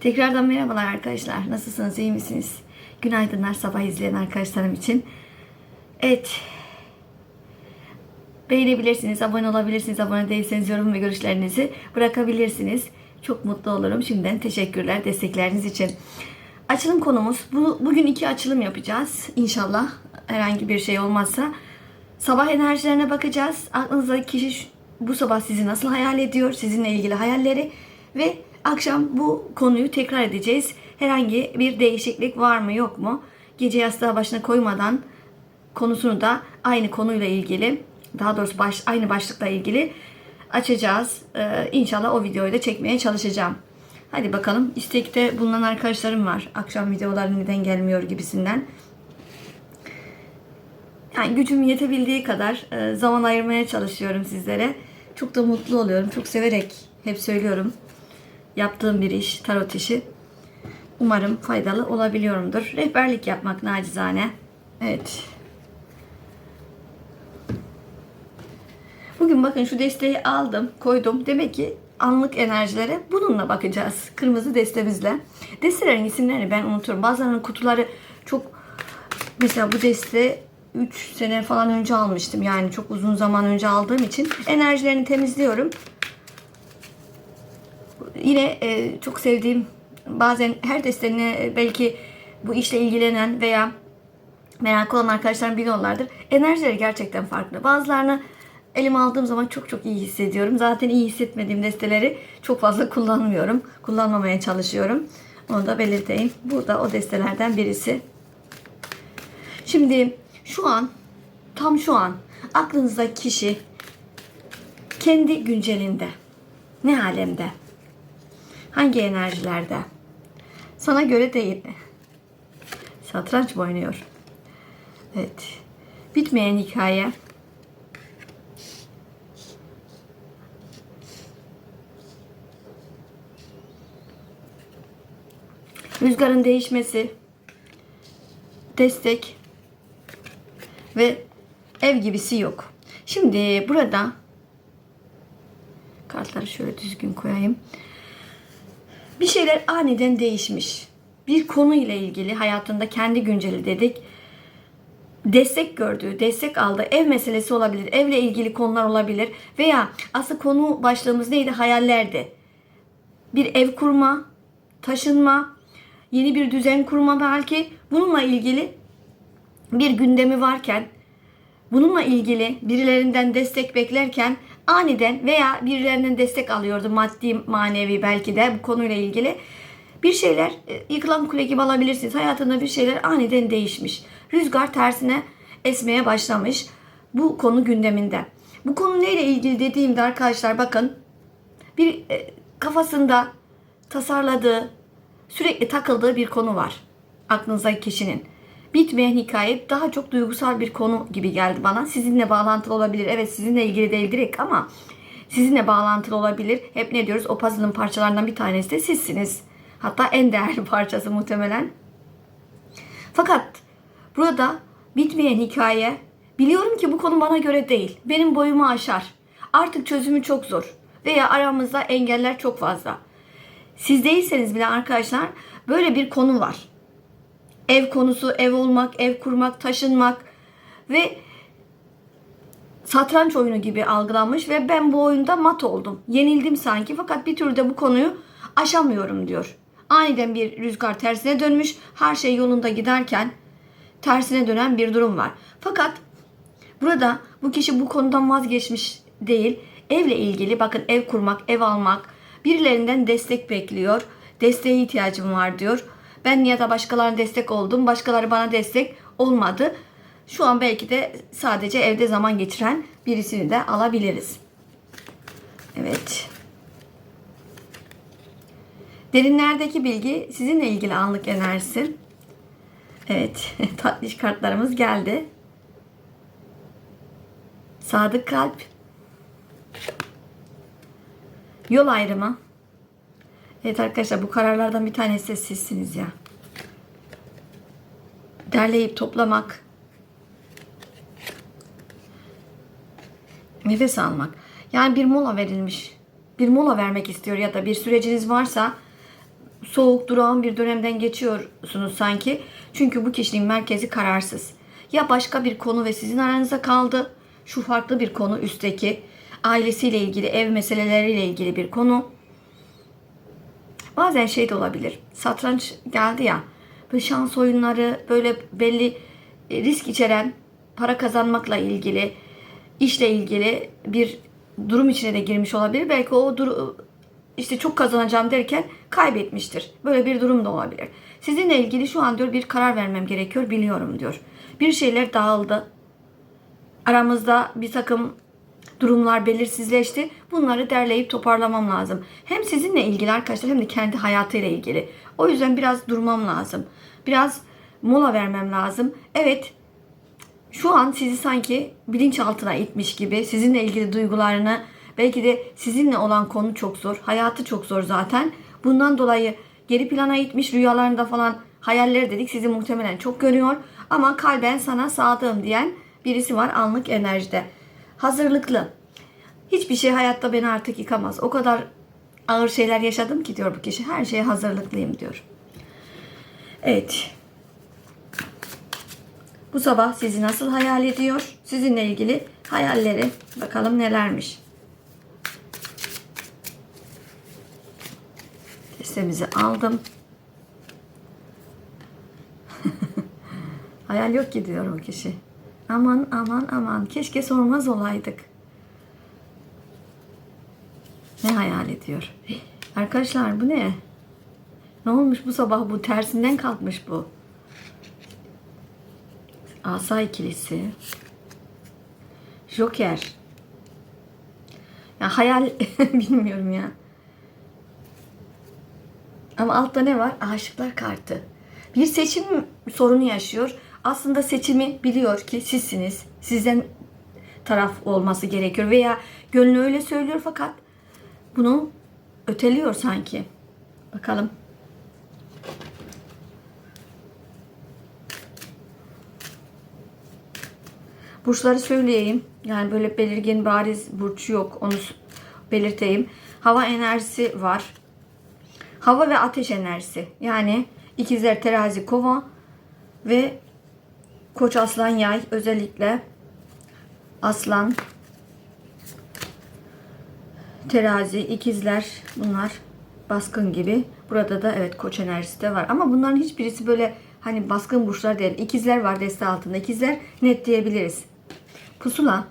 Tekrardan merhabalar arkadaşlar. Nasılsınız? iyi misiniz? Günaydınlar sabah izleyen arkadaşlarım için. Evet. Beğenebilirsiniz, abone olabilirsiniz. Abone değilseniz yorum ve görüşlerinizi bırakabilirsiniz. Çok mutlu olurum. Şimdiden teşekkürler destekleriniz için. Açılım konumuz. Bu, bugün iki açılım yapacağız. İnşallah herhangi bir şey olmazsa. Sabah enerjilerine bakacağız. Aklınızdaki kişi bu sabah sizi nasıl hayal ediyor? Sizinle ilgili hayalleri ve akşam bu konuyu tekrar edeceğiz. Herhangi bir değişiklik var mı yok mu? Gece yastığa başına koymadan konusunu da aynı konuyla ilgili daha doğrusu baş, aynı başlıkla ilgili açacağız. Ee, inşallah o videoyu da çekmeye çalışacağım. Hadi bakalım. İstekte bulunan arkadaşlarım var. Akşam videoları neden gelmiyor gibisinden. Yani gücüm yetebildiği kadar e, zaman ayırmaya çalışıyorum sizlere. Çok da mutlu oluyorum. Çok severek hep söylüyorum. Yaptığım bir iş, tarot işi. Umarım faydalı olabiliyorumdur. Rehberlik yapmak nacizane. Evet. Bugün bakın şu desteği aldım, koydum. Demek ki anlık enerjilere bununla bakacağız. Kırmızı destemizle. Destelerin isimlerini ben unuturum. Bazılarının kutuları çok mesela bu deste 3 sene falan önce almıştım. Yani çok uzun zaman önce aldığım için enerjilerini temizliyorum. Yine e, çok sevdiğim bazen her desteni e, belki bu işle ilgilenen veya meraklı olan arkadaşlarım biliyorlardır. Enerjileri gerçekten farklı. Bazılarını elime aldığım zaman çok çok iyi hissediyorum. Zaten iyi hissetmediğim desteleri çok fazla kullanmıyorum. Kullanmamaya çalışıyorum. Onu da belirteyim. Bu da o destelerden birisi. Şimdi şu an tam şu an aklınızdaki kişi kendi güncelinde ne alemde? Hangi enerjilerde? Sana göre değil. Satranç mı oynuyor? Evet. Bitmeyen hikaye. Rüzgarın değişmesi. Destek. Ve ev gibisi yok. Şimdi burada kartları şöyle düzgün koyayım. Şeyler aniden değişmiş. Bir konu ile ilgili hayatında kendi günceli dedik. Destek gördüğü, destek aldığı ev meselesi olabilir, evle ilgili konular olabilir veya asıl konu başlığımız neydi? Hayallerdi. Bir ev kurma, taşınma, yeni bir düzen kurma belki bununla ilgili bir gündemi varken bununla ilgili birilerinden destek beklerken aniden veya birilerinden destek alıyordu maddi manevi belki de bu konuyla ilgili bir şeyler e, yıkılan kule gibi alabilirsiniz. Hayatında bir şeyler aniden değişmiş. Rüzgar tersine esmeye başlamış. Bu konu gündeminde. Bu konu neyle ilgili dediğimde arkadaşlar bakın bir e, kafasında tasarladığı, sürekli takıldığı bir konu var. Aklınızdaki kişinin. Bitmeyen hikaye daha çok duygusal bir konu gibi geldi bana. Sizinle bağlantılı olabilir. Evet sizinle ilgili değil direkt ama sizinle bağlantılı olabilir. Hep ne diyoruz? O puzzle'ın parçalarından bir tanesi de sizsiniz. Hatta en değerli parçası muhtemelen. Fakat burada bitmeyen hikaye biliyorum ki bu konu bana göre değil. Benim boyumu aşar. Artık çözümü çok zor. Veya aramızda engeller çok fazla. Siz değilseniz bile arkadaşlar böyle bir konu var. Ev konusu, ev olmak, ev kurmak, taşınmak ve satranç oyunu gibi algılanmış ve ben bu oyunda mat oldum. Yenildim sanki fakat bir türlü de bu konuyu aşamıyorum diyor. Aniden bir rüzgar tersine dönmüş. Her şey yolunda giderken tersine dönen bir durum var. Fakat burada bu kişi bu konudan vazgeçmiş değil. Evle ilgili bakın ev kurmak, ev almak, birilerinden destek bekliyor. Desteğe ihtiyacım var diyor. Ben ya da başkalarına destek oldum. Başkaları bana destek olmadı. Şu an belki de sadece evde zaman geçiren birisini de alabiliriz. Evet. Derinlerdeki bilgi sizinle ilgili anlık enerjisi. Evet, tatlış kartlarımız geldi. Sadık kalp. Yol ayrımı. Evet arkadaşlar bu kararlardan bir tanesi de sizsiniz ya. Derleyip toplamak. Nefes almak. Yani bir mola verilmiş. Bir mola vermek istiyor ya da bir süreciniz varsa soğuk, durağan bir dönemden geçiyorsunuz sanki. Çünkü bu kişinin merkezi kararsız. Ya başka bir konu ve sizin aranızda kaldı. Şu farklı bir konu üstteki. Ailesiyle ilgili, ev meseleleriyle ilgili bir konu. Bazen şey de olabilir. Satranç geldi ya. Böyle şans oyunları, böyle belli e, risk içeren para kazanmakla ilgili, işle ilgili bir durum içine de girmiş olabilir. Belki o dur işte çok kazanacağım derken kaybetmiştir. Böyle bir durum da olabilir. Sizinle ilgili şu an diyor bir karar vermem gerekiyor biliyorum diyor. Bir şeyler dağıldı. Aramızda bir takım durumlar belirsizleşti. Bunları derleyip toparlamam lazım. Hem sizinle ilgili arkadaşlar hem de kendi hayatıyla ilgili. O yüzden biraz durmam lazım. Biraz mola vermem lazım. Evet şu an sizi sanki bilinçaltına itmiş gibi sizinle ilgili duygularını belki de sizinle olan konu çok zor. Hayatı çok zor zaten. Bundan dolayı geri plana itmiş rüyalarında falan hayalleri dedik sizi muhtemelen çok görüyor. Ama kalben sana sadığım diyen birisi var anlık enerjide. Hazırlıklı. Hiçbir şey hayatta beni artık yıkamaz. O kadar ağır şeyler yaşadım ki diyor bu kişi. Her şeye hazırlıklıyım diyor. Evet. Bu sabah sizi nasıl hayal ediyor? Sizinle ilgili hayalleri bakalım nelermiş. Listemizi aldım. hayal yok ki diyor o kişi. Aman aman aman keşke sormaz olaydık. Ne hayal ediyor? Arkadaşlar bu ne? Ne olmuş bu sabah bu tersinden kalkmış bu. Asa ikilisi. Joker. Ya hayal bilmiyorum ya. Ama altta ne var? Aşıklar kartı. Bir seçim sorunu yaşıyor. Aslında seçimi biliyor ki sizsiniz. Sizden taraf olması gerekiyor veya gönlü öyle söylüyor fakat bunu öteliyor sanki. Bakalım. Burçları söyleyeyim. Yani böyle belirgin bariz burç yok. Onu belirteyim. Hava enerjisi var. Hava ve ateş enerjisi. Yani ikizler terazi kova ve koç aslan yay özellikle aslan terazi ikizler bunlar baskın gibi. Burada da evet koç enerjisi de var. Ama bunların hiçbirisi böyle hani baskın burçlar değil. İkizler var deste altında. İkizler net diyebiliriz. Pusula.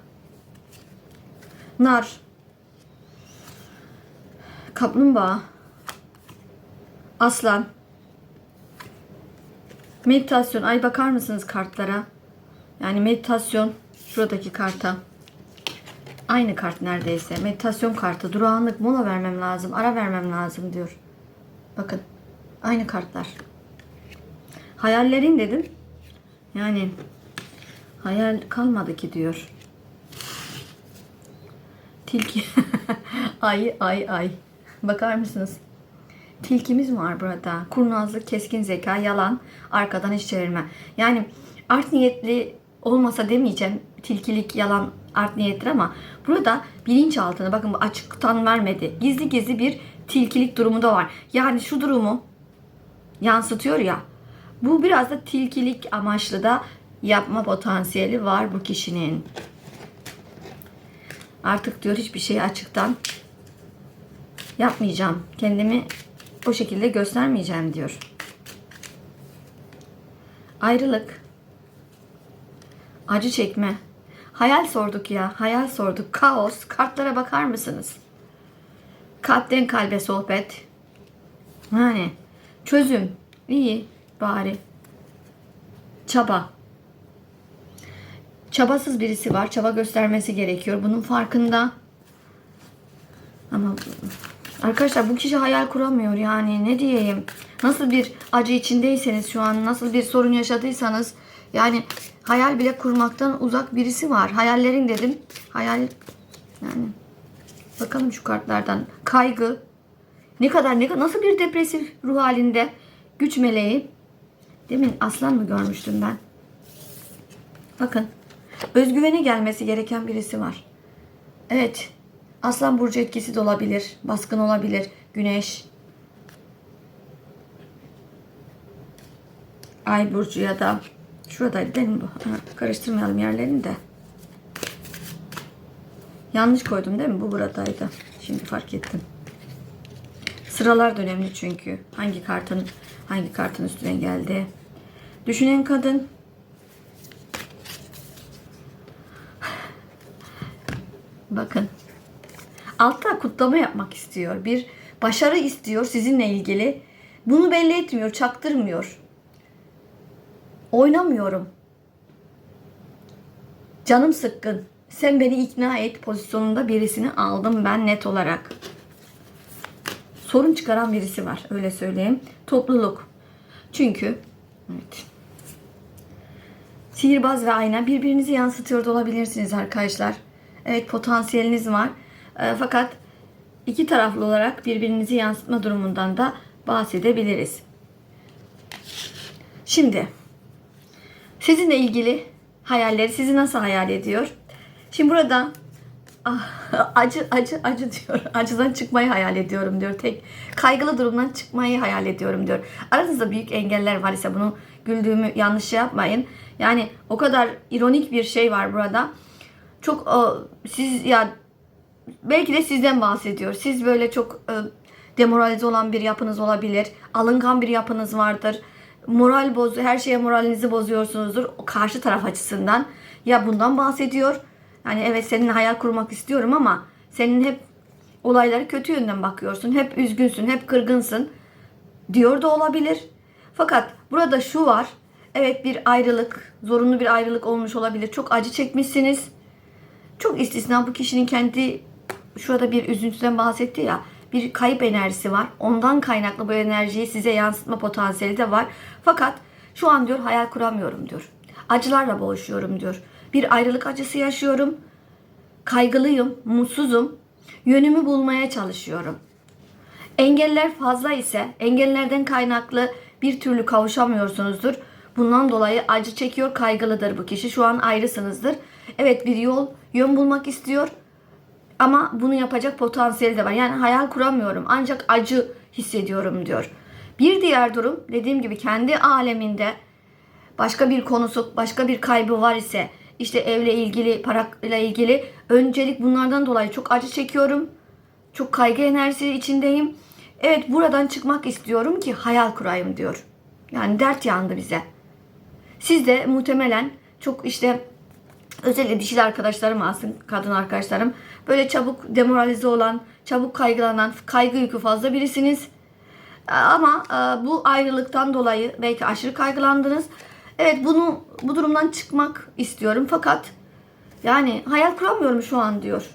Nar. Kaplumbağa. Aslan. Meditasyon. Ay bakar mısınız kartlara? Yani meditasyon. Şuradaki karta. Aynı kart neredeyse. Meditasyon kartı. Durağanlık. Mola vermem lazım. Ara vermem lazım diyor. Bakın. Aynı kartlar. Hayallerin dedim. Yani hayal kalmadı ki diyor. Tilki. ay ay ay. Bakar mısınız? Tilkimiz var burada. Kurnazlık, keskin zeka, yalan, arkadan iş çevirme. Yani art niyetli olmasa demeyeceğim. Tilkilik, yalan, art niyettir ama burada bilinçaltına bakın açıktan vermedi. Gizli gizli bir tilkilik durumu da var. Yani şu durumu yansıtıyor ya. Bu biraz da tilkilik amaçlı da yapma potansiyeli var bu kişinin. Artık diyor hiçbir şeyi açıktan yapmayacağım. Kendimi o şekilde göstermeyeceğim diyor. Ayrılık. Acı çekme. Hayal sorduk ya. Hayal sorduk. Kaos. Kartlara bakar mısınız? Kalpten kalbe sohbet. Yani çözüm. İyi bari. Çaba. Çabasız birisi var. Çaba göstermesi gerekiyor. Bunun farkında. Ama arkadaşlar bu kişi hayal kuramıyor yani ne diyeyim. Nasıl bir acı içindeyseniz şu an nasıl bir sorun yaşadıysanız yani hayal bile kurmaktan uzak birisi var. Hayallerin dedim. Hayal yani bakalım şu kartlardan. Kaygı. Ne kadar ne nasıl bir depresif ruh halinde. Güç meleği. Demin aslan mı görmüştüm ben? Bakın. Özgüveni gelmesi gereken birisi var. Evet. Aslan burcu etkisi de olabilir. Baskın olabilir. Güneş. Ay burcu ya da şuradaydı değil mi bu? Karıştırmayalım yerlerini de. Yanlış koydum değil mi? Bu buradaydı. Şimdi fark ettim. Sıralar da önemli çünkü. Hangi kartın hangi kartın üstüne geldi. Düşünen kadın Bakın. Altta kutlama yapmak istiyor. Bir başarı istiyor sizinle ilgili. Bunu belli etmiyor, çaktırmıyor. Oynamıyorum. Canım sıkkın. Sen beni ikna et pozisyonunda birisini aldım ben net olarak. Sorun çıkaran birisi var öyle söyleyeyim. Topluluk. Çünkü evet. Sihirbaz ve ayna birbirinizi yansıtıyor da olabilirsiniz arkadaşlar. Evet potansiyeliniz var. E, fakat iki taraflı olarak birbirinizi yansıtma durumundan da bahsedebiliriz. Şimdi sizinle ilgili hayalleri sizi nasıl hayal ediyor? Şimdi burada ah, acı acı acı diyor. Acıdan çıkmayı hayal ediyorum diyor. Tek kaygılı durumdan çıkmayı hayal ediyorum diyor. Aranızda büyük engeller var ise bunu güldüğümü yanlış yapmayın. Yani o kadar ironik bir şey var burada. Çok o, siz ya belki de sizden bahsediyor. Siz böyle çok e, demoralize olan bir yapınız olabilir. Alıngan bir yapınız vardır. Moral boz, her şeye moralinizi bozuyorsunuzdur. O karşı taraf açısından. Ya bundan bahsediyor. Yani evet seninle hayal kurmak istiyorum ama senin hep olayları kötü yönden bakıyorsun. Hep üzgünsün, hep kırgınsın diyor da olabilir. Fakat burada şu var. Evet bir ayrılık, zorunlu bir ayrılık olmuş olabilir. Çok acı çekmişsiniz. Çok istisna bu kişinin kendi şurada bir üzüntüden bahsetti ya. Bir kayıp enerjisi var. Ondan kaynaklı bu enerjiyi size yansıtma potansiyeli de var. Fakat şu an diyor hayal kuramıyorum diyor. Acılarla boğuşuyorum diyor. Bir ayrılık acısı yaşıyorum. Kaygılıyım, mutsuzum. Yönümü bulmaya çalışıyorum. Engeller fazla ise engellerden kaynaklı bir türlü kavuşamıyorsunuzdur. Bundan dolayı acı çekiyor, kaygılıdır bu kişi. Şu an ayrısınızdır. Evet bir yol, yön bulmak istiyor. Ama bunu yapacak potansiyeli de var. Yani hayal kuramıyorum. Ancak acı hissediyorum diyor. Bir diğer durum dediğim gibi kendi aleminde başka bir konusu, başka bir kaybı var ise işte evle ilgili, parayla ilgili öncelik bunlardan dolayı çok acı çekiyorum. Çok kaygı enerjisi içindeyim. Evet buradan çıkmak istiyorum ki hayal kurayım diyor. Yani dert yandı bize. Siz de muhtemelen çok işte özellikle dişil arkadaşlarım alsın, kadın arkadaşlarım böyle çabuk demoralize olan, çabuk kaygılanan, kaygı yükü fazla birisiniz. Ama e, bu ayrılıktan dolayı belki aşırı kaygılandınız. Evet bunu bu durumdan çıkmak istiyorum fakat yani hayal kuramıyorum şu an diyor.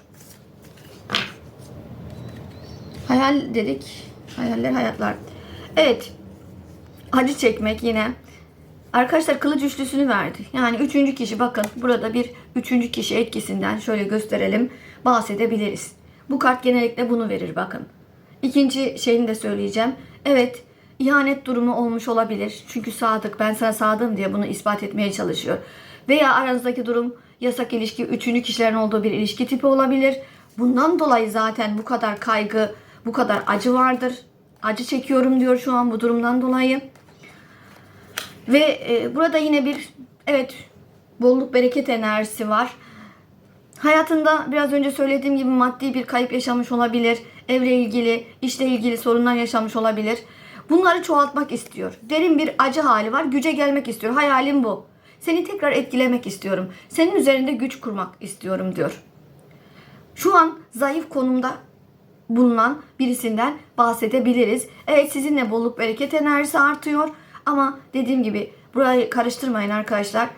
Hayal dedik. Hayaller hayatlar. Evet. Acı çekmek yine. Arkadaşlar kılıç üçlüsünü verdi. Yani üçüncü kişi bakın burada bir üçüncü kişi etkisinden şöyle gösterelim bahsedebiliriz. Bu kart genellikle bunu verir bakın. İkinci şeyini de söyleyeceğim. Evet ihanet durumu olmuş olabilir. Çünkü sadık ben sana sadığım diye bunu ispat etmeye çalışıyor. Veya aranızdaki durum yasak ilişki, üçüncü kişilerin olduğu bir ilişki tipi olabilir. Bundan dolayı zaten bu kadar kaygı, bu kadar acı vardır. Acı çekiyorum diyor şu an bu durumdan dolayı. Ve e, burada yine bir evet bolluk bereket enerjisi var. Hayatında biraz önce söylediğim gibi maddi bir kayıp yaşamış olabilir. Evle ilgili, işle ilgili sorunlar yaşamış olabilir. Bunları çoğaltmak istiyor. Derin bir acı hali var. Güce gelmek istiyor. Hayalim bu. Seni tekrar etkilemek istiyorum. Senin üzerinde güç kurmak istiyorum diyor. Şu an zayıf konumda bulunan birisinden bahsedebiliriz. Evet sizinle bolluk bereket enerjisi artıyor. Ama dediğim gibi burayı karıştırmayın arkadaşlar.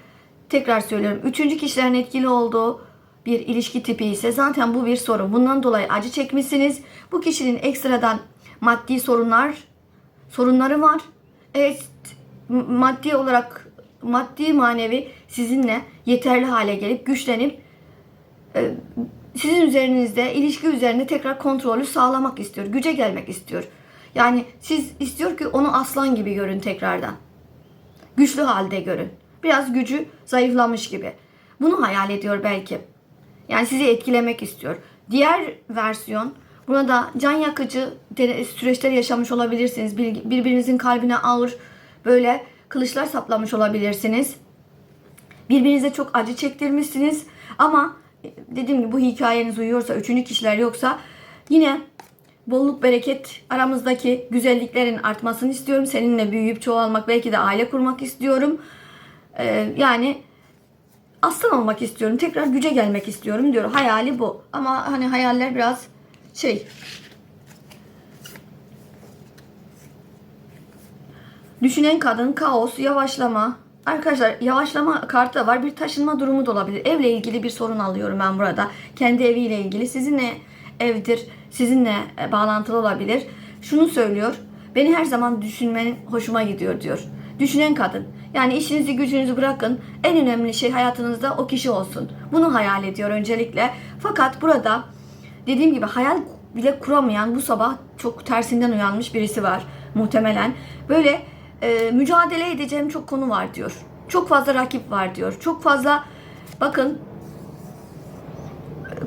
Tekrar söylüyorum. Üçüncü kişilerin etkili olduğu bir ilişki tipi ise zaten bu bir sorun. Bundan dolayı acı çekmişsiniz. Bu kişinin ekstradan maddi sorunlar sorunları var. Evet maddi olarak maddi manevi sizinle yeterli hale gelip güçlenip e, sizin üzerinizde ilişki üzerinde tekrar kontrolü sağlamak istiyor. Güce gelmek istiyor. Yani siz istiyor ki onu aslan gibi görün tekrardan. Güçlü halde görün. Biraz gücü zayıflamış gibi. Bunu hayal ediyor belki. Yani sizi etkilemek istiyor. Diğer versiyon burada can yakıcı süreçler yaşamış olabilirsiniz. Bir- Birbirinizin kalbine ağır böyle kılıçlar saplamış olabilirsiniz. Birbirinize çok acı çektirmişsiniz ama e, dediğim gibi bu hikayeniz uyuyorsa, üçüncü kişiler yoksa yine bolluk bereket aramızdaki güzelliklerin artmasını istiyorum. Seninle büyüyüp çoğalmak, belki de aile kurmak istiyorum. Ee, yani aslan olmak istiyorum. Tekrar güce gelmek istiyorum diyor. Hayali bu. Ama hani hayaller biraz şey Düşünen kadın, kaos, yavaşlama. Arkadaşlar yavaşlama kartı var. Bir taşınma durumu da olabilir. Evle ilgili bir sorun alıyorum ben burada. Kendi eviyle ilgili. Sizinle evdir, sizinle e, bağlantılı olabilir. Şunu söylüyor. Beni her zaman düşünmenin hoşuma gidiyor diyor. Düşünen kadın. Yani işinizi gücünüzü bırakın. En önemli şey hayatınızda o kişi olsun. Bunu hayal ediyor öncelikle. Fakat burada dediğim gibi hayal bile kuramayan bu sabah çok tersinden uyanmış birisi var muhtemelen. Böyle e, mücadele edeceğim çok konu var diyor. Çok fazla rakip var diyor. Çok fazla bakın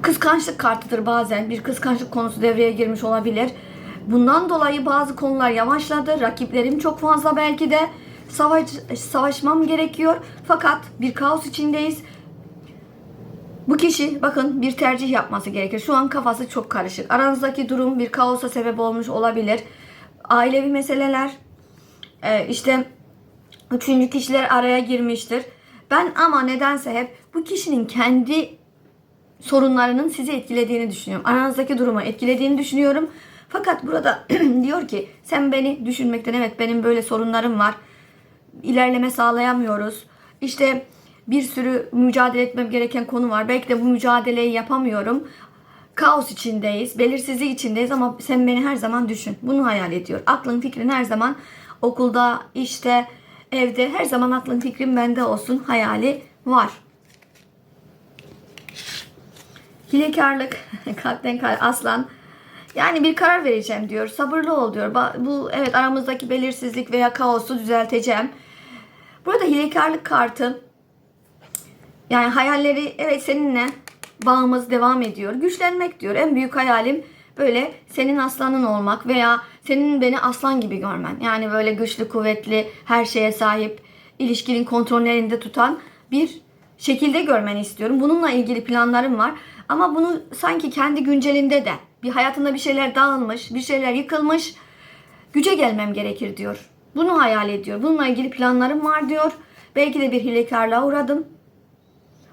kıskançlık kartıdır bazen. Bir kıskançlık konusu devreye girmiş olabilir. Bundan dolayı bazı konular yavaşladı. Rakiplerim çok fazla belki de savaş, savaşmam gerekiyor. Fakat bir kaos içindeyiz. Bu kişi bakın bir tercih yapması gerekir. Şu an kafası çok karışık. Aranızdaki durum bir kaosa sebep olmuş olabilir. Ailevi meseleler, e, işte üçüncü kişiler araya girmiştir. Ben ama nedense hep bu kişinin kendi sorunlarının sizi etkilediğini düşünüyorum. Aranızdaki durumu etkilediğini düşünüyorum. Fakat burada diyor ki sen beni düşünmekten evet benim böyle sorunlarım var. İlerleme sağlayamıyoruz. İşte bir sürü mücadele etmem gereken konu var. Belki de bu mücadeleyi yapamıyorum. Kaos içindeyiz, belirsizlik içindeyiz ama sen beni her zaman düşün. Bunu hayal ediyor. Aklın fikrin her zaman okulda, işte, evde her zaman aklın fikrin bende olsun hayali var. Hilekarlık, kalpten kalp, aslan. Yani bir karar vereceğim diyor. Sabırlı ol diyor. Bu evet aramızdaki belirsizlik veya kaosu düzelteceğim. Burada hilekarlık kartı yani hayalleri evet seninle bağımız devam ediyor. Güçlenmek diyor. En büyük hayalim böyle senin aslanın olmak veya senin beni aslan gibi görmen. Yani böyle güçlü, kuvvetli, her şeye sahip, ilişkinin kontrolünü elinde tutan bir şekilde görmeni istiyorum. Bununla ilgili planlarım var. Ama bunu sanki kendi güncelinde de bir hayatında bir şeyler dağılmış, bir şeyler yıkılmış. Güce gelmem gerekir diyor. Bunu hayal ediyor. Bununla ilgili planlarım var diyor. Belki de bir hilekarlığa uğradım.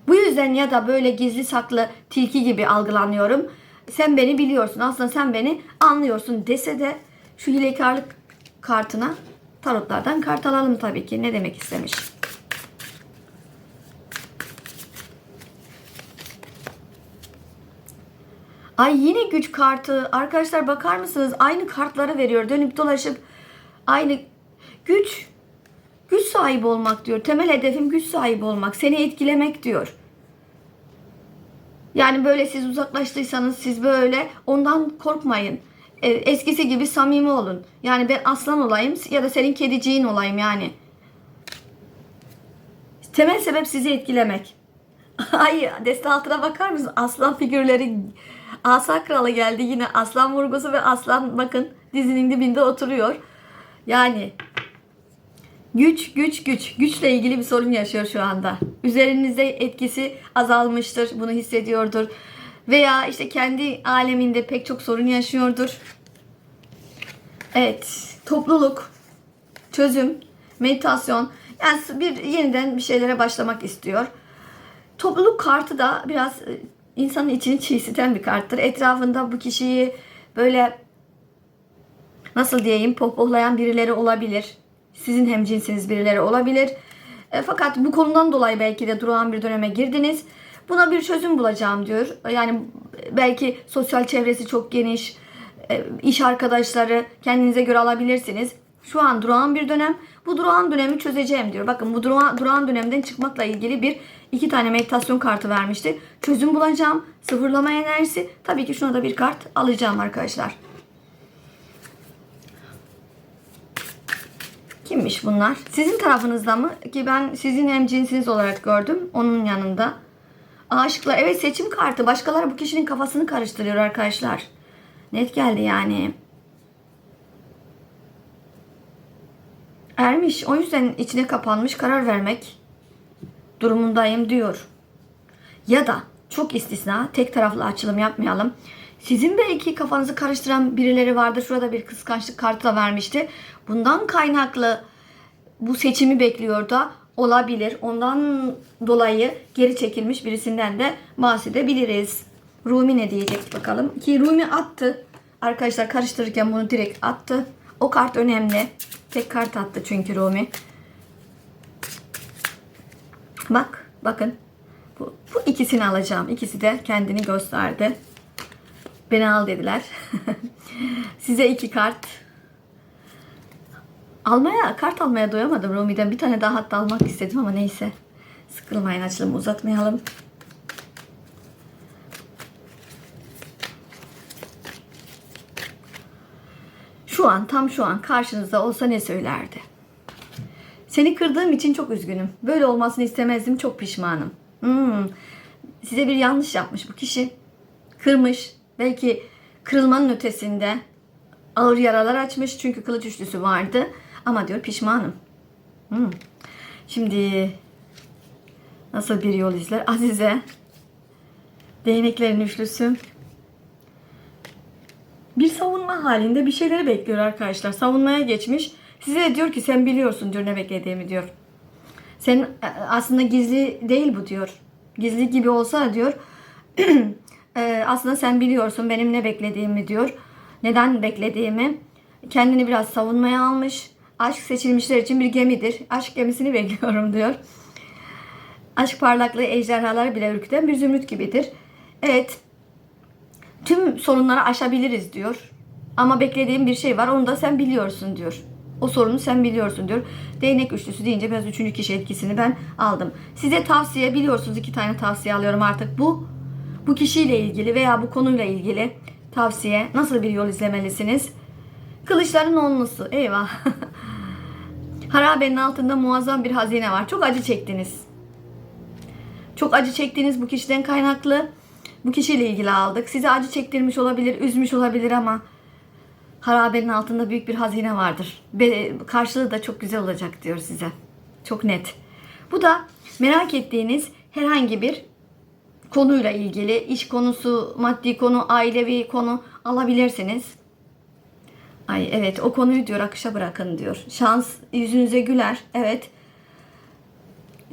Bu yüzden ya da böyle gizli saklı tilki gibi algılanıyorum. Sen beni biliyorsun. Aslında sen beni anlıyorsun dese de şu hilekarlık kartına tarotlardan kart alalım tabii ki. Ne demek istemiş? Ay yine güç kartı. Arkadaşlar bakar mısınız? Aynı kartları veriyor. Dönüp dolaşıp aynı güç güç sahibi olmak diyor. Temel hedefim güç sahibi olmak. Seni etkilemek diyor. Yani böyle siz uzaklaştıysanız siz böyle ondan korkmayın. E, Eskisi gibi samimi olun. Yani ben aslan olayım ya da senin kediciğin olayım yani. Temel sebep sizi etkilemek. Ay deste altına bakar mısın? Aslan figürleri Asa kralı geldi yine aslan vurgusu ve aslan bakın dizinin dibinde oturuyor. Yani güç güç güç güçle ilgili bir sorun yaşıyor şu anda. Üzerinizde etkisi azalmıştır. Bunu hissediyordur. Veya işte kendi aleminde pek çok sorun yaşıyordur. Evet, topluluk, çözüm, meditasyon. Yani bir yeniden bir şeylere başlamak istiyor. Topluluk kartı da biraz e, insanın içini çiğsiten bir karttır. Etrafında bu kişiyi böyle nasıl diyeyim pohpohlayan birileri olabilir. Sizin hem cinsiniz birileri olabilir. E, fakat bu konudan dolayı belki de durağan bir döneme girdiniz. Buna bir çözüm bulacağım diyor. Yani belki sosyal çevresi çok geniş, e, iş arkadaşları kendinize göre alabilirsiniz. Şu an durağan bir dönem. Bu durağan dönemi çözeceğim diyor. Bakın bu durağan, durağan dönemden çıkmakla ilgili bir iki tane meditasyon kartı vermişti. Çözüm bulacağım. Sıfırlama enerjisi. Tabii ki şuna da bir kart alacağım arkadaşlar. Kimmiş bunlar? Sizin tarafınızda mı? Ki ben sizin hem cinsiniz olarak gördüm. Onun yanında. Aşıklar. Evet seçim kartı. Başkaları bu kişinin kafasını karıştırıyor arkadaşlar. Net geldi yani. ermiş. O yüzden içine kapanmış karar vermek durumundayım diyor. Ya da çok istisna tek taraflı açılım yapmayalım. Sizin belki kafanızı karıştıran birileri vardır. Şurada bir kıskançlık kartı da vermişti. Bundan kaynaklı bu seçimi bekliyor da olabilir. Ondan dolayı geri çekilmiş birisinden de bahsedebiliriz. Rumi ne diyecek bakalım. Ki Rumi attı. Arkadaşlar karıştırırken bunu direkt attı. O kart önemli. Tek kart attı çünkü Rumi. Bak, bakın. Bu, bu ikisini alacağım. İkisi de kendini gösterdi. Beni al dediler. Size iki kart. Almaya, kart almaya doyamadım Rumi'den. Bir tane daha hatta almak istedim ama neyse. Sıkılmayın açılımı uzatmayalım. Şu an, tam şu an karşınızda olsa ne söylerdi? Seni kırdığım için çok üzgünüm. Böyle olmasını istemezdim. Çok pişmanım. Hmm. Size bir yanlış yapmış bu kişi. Kırmış. Belki kırılmanın ötesinde ağır yaralar açmış. Çünkü kılıç üçlüsü vardı. Ama diyor pişmanım. Hmm. Şimdi nasıl bir yol izler? Azize. Değneklerin üçlüsü. Bir savunma halinde bir şeyleri bekliyor arkadaşlar. Savunmaya geçmiş. Size diyor ki sen biliyorsun diyor ne beklediğimi diyor. Sen e, aslında gizli değil bu diyor. Gizli gibi olsa diyor. e, aslında sen biliyorsun benim ne beklediğimi diyor. Neden beklediğimi. Kendini biraz savunmaya almış. Aşk seçilmişler için bir gemidir. Aşk gemisini bekliyorum diyor. Aşk parlaklığı ejderhalar bile ürküten bir zümrüt gibidir. Evet. Tüm sorunları aşabiliriz diyor. Ama beklediğim bir şey var. Onu da sen biliyorsun diyor. O sorunu sen biliyorsun diyor. Değnek üçlüsü deyince biraz üçüncü kişi etkisini ben aldım. Size tavsiye biliyorsunuz iki tane tavsiye alıyorum artık. Bu bu kişiyle ilgili veya bu konuyla ilgili tavsiye. Nasıl bir yol izlemelisiniz? Kılıçların olması. Eyvah. Harabenin altında muazzam bir hazine var. Çok acı çektiniz. Çok acı çektiğiniz bu kişiden kaynaklı. Bu kişiyle ilgili aldık. Size acı çektirmiş olabilir, üzmüş olabilir ama harabenin altında büyük bir hazine vardır. Be- karşılığı da çok güzel olacak diyor size. Çok net. Bu da merak ettiğiniz herhangi bir konuyla ilgili iş konusu, maddi konu, ailevi konu alabilirsiniz. Ay evet o konuyu diyor akışa bırakın diyor. Şans yüzünüze güler. Evet.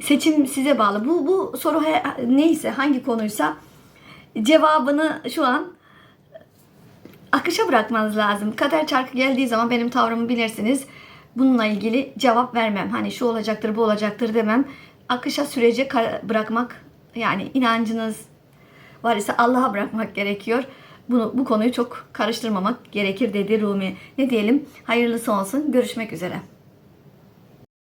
Seçim size bağlı. Bu bu soru he- neyse hangi konuysa cevabını şu an akışa bırakmanız lazım. Kader çarkı geldiği zaman benim tavrımı bilirsiniz. Bununla ilgili cevap vermem. Hani şu olacaktır, bu olacaktır demem. Akışa sürece bırakmak yani inancınız var ise Allah'a bırakmak gerekiyor. Bunu, bu konuyu çok karıştırmamak gerekir dedi Rumi. Ne diyelim? Hayırlısı olsun. Görüşmek üzere.